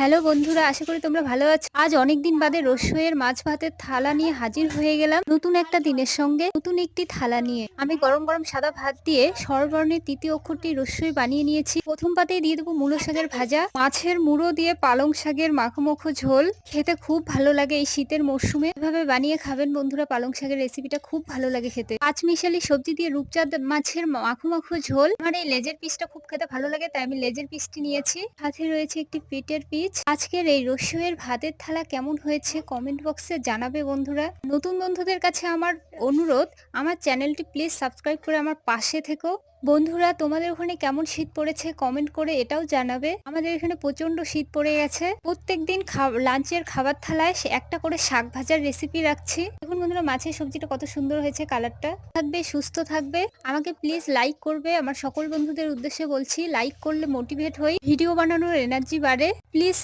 Hello বন্ধুরা, আশা করি তোমরা ভালো আছো। আজ অনেক দিন বাদে রসইয়ের মাছ ভাতের থালা নিয়ে হাজির হয়ে গেলাম নতুন একটা দিনের সঙ্গে, নতুন একটি থালা নিয়ে। আমি গরম গরম সাদা ভাত দিয়ে স্বরবর্ণের তৃতীয় অক্ষরটি রসই বানিয়ে নিয়েছি। প্রথম পাতেই দিয়ে দেবো মূলো শাকের ভাজা, মাছের মুড়ো দিয়ে পালং শাকের মাখো মাখো ঝোল। খেতে খুব ভালো লাগে এই শীতের মরশুমে। এভাবে বানিয়ে খাবেন বন্ধুরা পালং শাকের রেসিপিটা খুব ভালো লাগে খেতে। পাঁচ মিশালি সবজি দিয়ে রূপচাঁদ মাছের মাখো মাখো ঝোল। আমার এই লেজের পিসটা খুব খেতে ভালো লাগে, তাই আমি লেজের পিসটি নিয়েছি। সাথে রয়েছে একটি পেটের পিস আজকের এই রসুয়ের ভাতের থালা কেমন হয়েছে কমেন্ট বক্সে জানাবে বন্ধুরা। নতুন বন্ধুদের কাছে আমার অনুরোধ, আমার চ্যানেলটি প্লিজ সাবস্ক্রাইব করে আমার পাশে থেকো। বন্ধুরা, তোমাদের ওখানে কেমন শীত পড়েছে কমেন্ট করে এটাও জানাবে। আমাদের এখানে প্রচণ্ড শীত পড়ে গেছে। প্রত্যেকদিন লাঞ্চের খাবার থালায় একটা করে শাক ভাজার রেসিপি রাখছি। দেখুন বন্ধুরা, মাছের সবজিটা কত সুন্দর হয়েছে কালারটা। থাকবে, সুস্থ থাকবে। আমাকে প্লিজ লাইক করবে। আমার সকল বন্ধুদের উদ্দেশ্যে বলছি লাইক করলে মোটিভেট হই। ভিডিও বানানোর এনার্জি বাড়ে। প্লিজ